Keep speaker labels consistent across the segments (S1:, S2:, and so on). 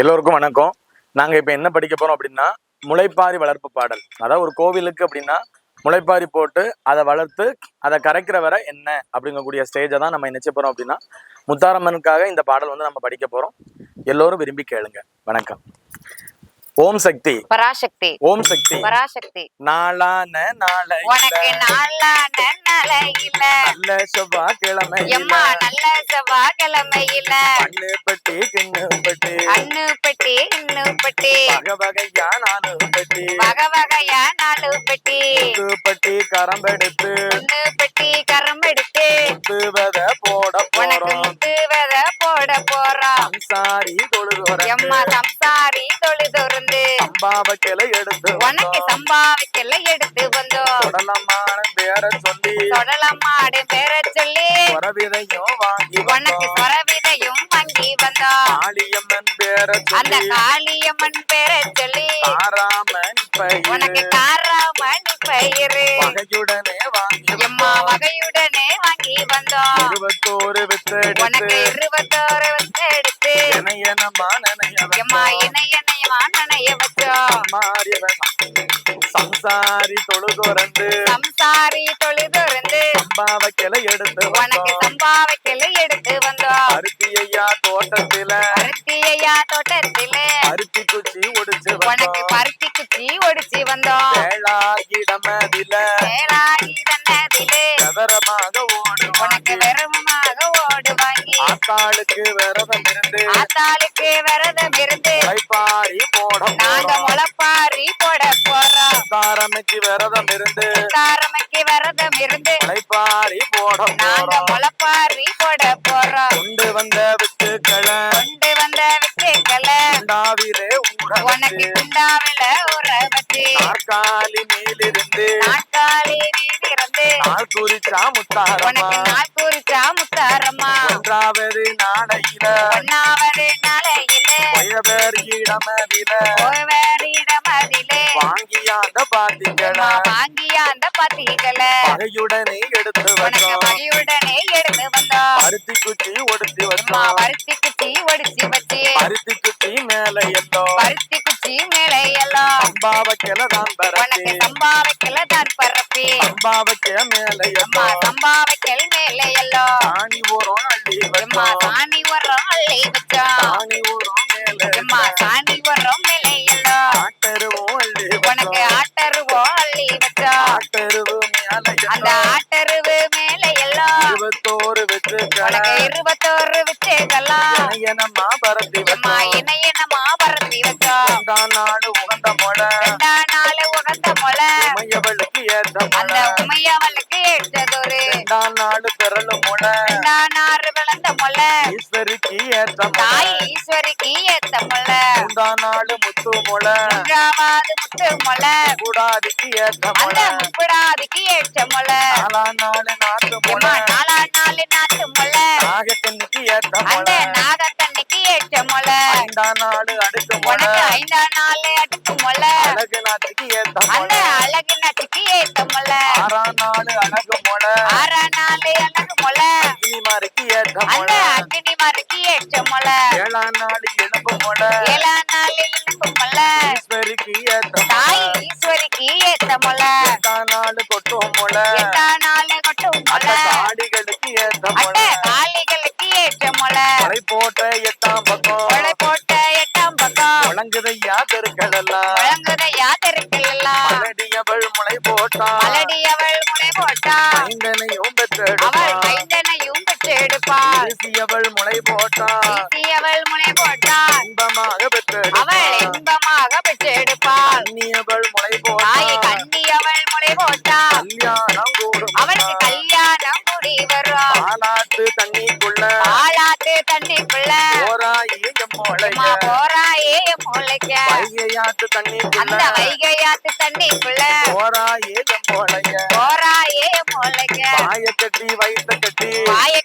S1: எல்லோருக்கும் வணக்கம். நாங்க இப்ப என்ன படிக்க போறோம் அப்படின்னா முளைப்பாரி வளர்ப்பு பாடல். அதாவது ஒரு கோவிலுக்கு அப்படின்னா முளைப்பாரி போட்டு அதை வளர்த்து அதை கரைக்கிற வரை என்ன அப்படிங்கக்கூடிய ஸ்டேஜை தான் நம்ம நினைச்ச போறோம் அப்படின்னா முத்தாரம்மனுக்காக இந்த பாடல் வந்து நம்ம படிக்க போறோம். எல்லோரும் விரும்பி கேளுங்க. வணக்கம். ஓம் சக்தி.
S2: பராசக்தி.
S1: ஓம் சக்தி.
S2: பராசக்தி.
S1: நாளான நாளை
S2: உனக்கு நாளான நாளையில.
S1: நல்ல செவ்வாய்க்கிழமை
S2: எம்மா நல்ல செவ்வாய்க்கிழமையில
S1: மண்ணு பட்டி கிண்ணு பட்டி. வகையா
S2: நாலு பெட்டி.
S1: முத்து பட்டி கரம்பெடுத்து
S2: ஒண்ணு பெட்டி கரம்பெடுத்து
S1: முத்து வித போட போறோம்.
S2: முத்து வித போட போறோம்
S1: சாரி தொழுது
S2: எம்மா சம்சாரி தொழுதொருந்து
S1: சம்பாவ கிளை எடுத்து
S2: உனக்கு. சம்பாவிக்கல எடுத்து வந்தோம்.
S1: தொடலமான பேர சொல்லி
S2: தொடலம்மாடு பேர சொல்லி.
S1: வரவிதையும் வாங்கி
S2: உனக்கு சொரவிதையும் வாங்கி வந்தோம்.
S1: காளியம்மன் பேர
S2: அந்த காளியம்மன் பேர சொல்லி.
S1: தாராமன்
S2: உனக்கு
S1: பயிர்
S2: காராமணி பயிறு
S1: வகையுடனே வாங்கி வந்தோம்.
S2: வகையுடனே வாங்கி வந்தோம்.
S1: இருபத்தோரு வித்தெடுத்து.
S2: உனக்கு இருபத்தோரு வந்து எடுத்து
S1: இணையனமா நினைய வந்தோம்.
S2: இணைய நயமா நனைய வச்சோம்.
S1: சம்சாரி தொழுதுறந்து
S2: சம்சாரி தொழுதுருந்து
S1: சம்பாவ கிளை எடுத்து
S2: உனக்கு
S1: வந்தோம்.
S2: சம்பாவைக்கல எடுத்து வந்தோம்.
S1: அருத்தி ஐயா தோட்டத்தில.
S2: பருத்தியா தோட்டத்திலே.
S1: அருத்தி குச்சி ஒடிச்சு
S2: உனக்கு
S1: வந்தோம்
S2: ஒடிச்சு வந்தோம்.
S1: வேளாகிடமதில.
S2: வேளாகி தன்னதிலே
S1: விவரமாக
S2: உனக்கு
S1: ஓடுவாங்க
S2: வெறுமாக ஓடு வாங்கி.
S1: ஆத்தாளுக்கு விரதம் இருந்து.
S2: ஆத்தாளுக்கு விரதம் இருந்து.
S1: கைப்பாரி போட
S2: நாங்க முளைப்பாரி போட போறோம்.
S1: தாரமைக்கு விரதம் இருந்து.
S2: தாரமைக்கு விரதம் இருந்து.
S1: கைப்பாரி போட
S2: நாங்க முளைப்பாரி போட போறோம்.
S1: கொண்டு வந்த வித்துக்களை.
S2: கொண்டு வந்த விட்டுக்களை
S1: உண்டாவிலே
S2: உனக்கு
S1: வச்சு.
S2: குண்டாவில
S1: நாற்காலி மேலிருந்து
S2: நாட்காலி நீதிருந்து
S1: நாள் குறிச்சா முத்தாரமா
S2: உனக்கு நாள் குறிச்சா முத்தாரம்மா
S1: ஒன்றாவது நாளையில
S2: ஒன்னாவது நாளையில
S1: வயவர் இடமதில
S2: ஓவேறிடமதிலே
S1: வாங்கியாந்த பாத்தீங்களா
S2: வாங்கிய அந்த பத்திகளை
S1: பகையுடனே எடுத்து வந்தோம்.
S2: வகையுடனே எடுத்து வந்தோம்.
S1: பருத்தி குச்சி ஒடுத்தி வந்தோம்
S2: பருத்தி குச்சி ஒடிச்சு வச்சு
S1: பருத்தி குச்சி மேல எல்லோ
S2: பருத்தி குச்சி மேலே
S1: சம்பாவ கிளதான்
S2: உனக்கு
S1: பரப்பி
S2: சம்பாவைக்கல தான் பரப்பி
S1: சம்பாவ கிள மேல
S2: அம்மா
S1: எல்லோ
S2: சம்பாவைக்கல் மேலே எல்லாம்
S1: சாணி ஊரம் அள்ளி
S2: அம்மா சாணி உரம் அள்ளி வச்சோம்.
S1: சாணி ஊரம் மேல
S2: அம்மா மேலே
S1: ஆட்டருவும் அள்ளி
S2: உனக்கு ஆட்டருவோம் அள்ளி வச்சோம்.
S1: ஆட்டருவு மேல
S2: அந்த
S1: எல்லோ
S2: ஆட்டருவு மேலே எல்லாம்
S1: இருபத்தோரு வெற்றுக்களை
S2: உனக்கு இருபத்தோரு விச்சேதெல்லாம்
S1: எனமா பரப்பி
S2: அம்மா
S1: வச்சோம்.
S2: இணையனமா பரப்பி ஏற்றதொரு
S1: ரெண்டாம் நாடு பிறலு மொழ.
S2: ரெண்டாம் நாள் விளந்த முளை
S1: ஈஸ்வரிக்கு ஏற்ற மொழ.
S2: தாய் ஈஸ்வரிக்கு ஏத்த முளை
S1: மூன்றாம் நாடு முத்து மொழ.
S2: மூன்றாவது முத்து முளை
S1: கூடாதிக்கு மொழ.
S2: அந்த முப்படாதிக்கு ஏற்ற முளை
S1: நாலாம் நாடு நாட்டு
S2: அம்மா நாலாம் நாள் நாட்டு முளை
S1: நாகக்கண்ணிக்கு ஏற்ற மொழ.
S2: அந்த நாகத்தன்னைக்கு ஏற்ற முளை
S1: ஐந்தாம் நாடு மொழ.
S2: உனக்கு ஐந்தாம் நாள் அடுக்கு முளை
S1: அழகு நாட்டுக்கு
S2: அந்த
S1: மொழ.
S2: அழகு நட்டுக்கு ஏத்த முளை
S1: ஆறாம் நாடு அழகு மொழ.
S2: அந்த
S1: மொழ
S2: அக்னி மரக்கு ஏற்ற முளை
S1: ஏழாம் நாடு எலும்பு மொழ
S2: ஏழாம் நாள் இழுக்கு முளை
S1: ஈஸ்வரிக்கு ஏற்ற
S2: தாய் ஈஸ்வரிக்கு ஏத்த முளை
S1: எட்டாம் நாடு கொட்டும் மொழ
S2: எட்டாம் நாள் கொட்டும் முளை
S1: தாடிகளுக்கு ஏற்ற மொழ
S2: அந்த காளிகளுக்கு ஏற்ற முளை
S1: கொலை போட்ட எட்டாம் பக்கம்.
S2: கொலை போட்ட எட்டாம் பக்கம்.
S1: முழங்குதையா தெருக்கள் எல்லாம்.
S2: முழங்குத யாத்திரைகள் எல்லாம்.
S1: மலடியவள் முளை போட்டான்.
S2: மலடி அவள் முளை போட்டாள்
S1: ஐந்தனையும்
S2: அவள்
S1: பெற்றெடுப்பான்
S2: கைந்தனையும் பெற்று எடுப்பாள்
S1: தேசியவள் முளை போட்டான்
S2: வீசி அவள் முளை போட்டாள்
S1: இன்பமாக
S2: அவள்
S1: பெற்றெடுப்பான்
S2: இன்பமாக பெற்று எடுப்பாள்
S1: அந்நியவள் முளை
S2: தாயை
S1: போட்டான்
S2: கண்ணி அவள் முளை போட்டாள்
S1: கல்யாணம் கூடும்
S2: அவளுக்கு கல்யாணம் கூடி வரும்
S1: பாலாத்து தண்ணிக்குள்ள.
S2: ஆளாத்து தண்ணிக்குள்ள.
S1: ஓராயி எம்மோளைய
S2: அம்மா போறாயே மூளைக்க.
S1: வைகையாத்து தண்ணிக்குள்ள.
S2: அந்த வைகையாத்து தண்ணிக்குள்ள.
S1: ஓராயி எம்மோளைய
S2: போறாயே மூளைக்க.
S1: பாய கட்டி வைத்த கட்டி
S2: வாய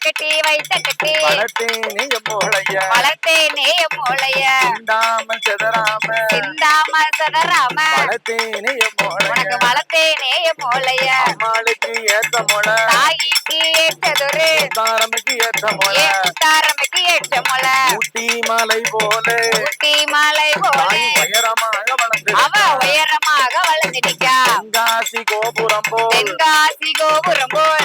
S2: கட்டி வைத்த கட்டி
S1: வளர்த்தேனே எம்மோளைய
S2: வளர்த்தேனே மூளைய.
S1: சிந்தாம செதறாம.
S2: சிந்தாம சதராம
S1: வளர்த்தேனே எம்மோளைய
S2: உனக்கு வளர்த்தேனே மூளைய.
S1: அம்மாளுக்கு ஏத்த மொழ
S2: தாய்க்கு ஏற்றதொரு.
S1: தாரமுக்கு ஏத்த மொழ
S2: ஏ முத்தாரமைக்கு ஏற்ற முளை?
S1: ஊட்டி மலை போல.
S2: ஊட்டி கொடிமலை போல.
S1: உயரமாக வளர்ந்து
S2: அவ உயரமாக வளர்ந்து நிக்கா
S1: தென்காசி கோபுரம் போல்.
S2: தென்காசி கோபுரம் போல்.